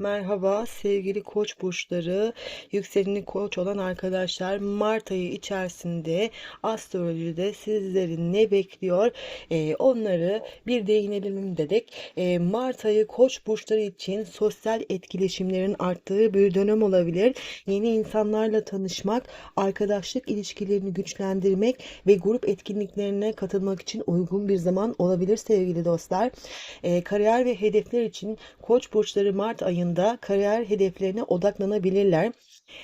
Merhaba sevgili koç burçları, yükseleni koç olan arkadaşlar. Mart ayı içerisinde astrolojide sizleri ne bekliyor? Ee, onları bir değinelim dedik. Ee, Mart ayı koç burçları için sosyal etkileşimlerin arttığı bir dönem olabilir. Yeni insanlarla tanışmak, arkadaşlık ilişkilerini güçlendirmek ve grup etkinliklerine katılmak için uygun bir zaman olabilir sevgili dostlar. Ee, kariyer ve hedefler için koç burçları Mart ayında kariyer hedeflerine odaklanabilirler.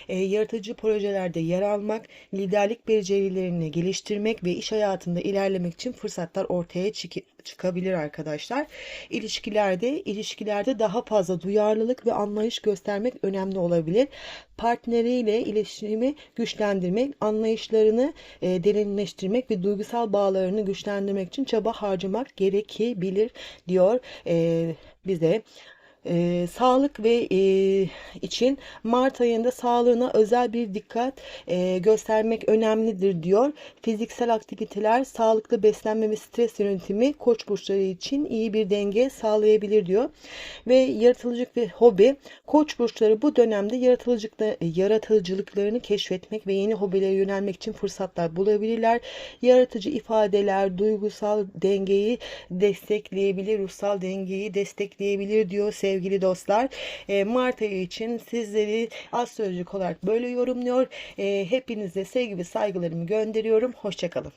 E, yaratıcı projelerde yer almak, liderlik becerilerini geliştirmek ve iş hayatında ilerlemek için fırsatlar ortaya çık- çıkabilir arkadaşlar. İlişkilerde, ilişkilerde daha fazla duyarlılık ve anlayış göstermek önemli olabilir. Partneriyle iletişimi güçlendirmek, anlayışlarını e, derinleştirmek ve duygusal bağlarını güçlendirmek için çaba harcamak gerekebilir diyor e, bize. Ee, sağlık ve e, için Mart ayında sağlığına özel bir dikkat e, göstermek önemlidir diyor. Fiziksel aktiviteler, sağlıklı beslenme ve stres yönetimi koç burçları için iyi bir denge sağlayabilir diyor. Ve yaratıcılık ve hobi koç burçları bu dönemde yaratıcılıkla, yaratıcılıklarını keşfetmek ve yeni hobilere yönelmek için fırsatlar bulabilirler. Yaratıcı ifadeler, duygusal dengeyi destekleyebilir, ruhsal dengeyi destekleyebilir diyor sevgili dostlar. E, Mart ayı için sizleri astrolojik olarak böyle yorumluyor. E, hepinize sevgi ve saygılarımı gönderiyorum. Hoşçakalın.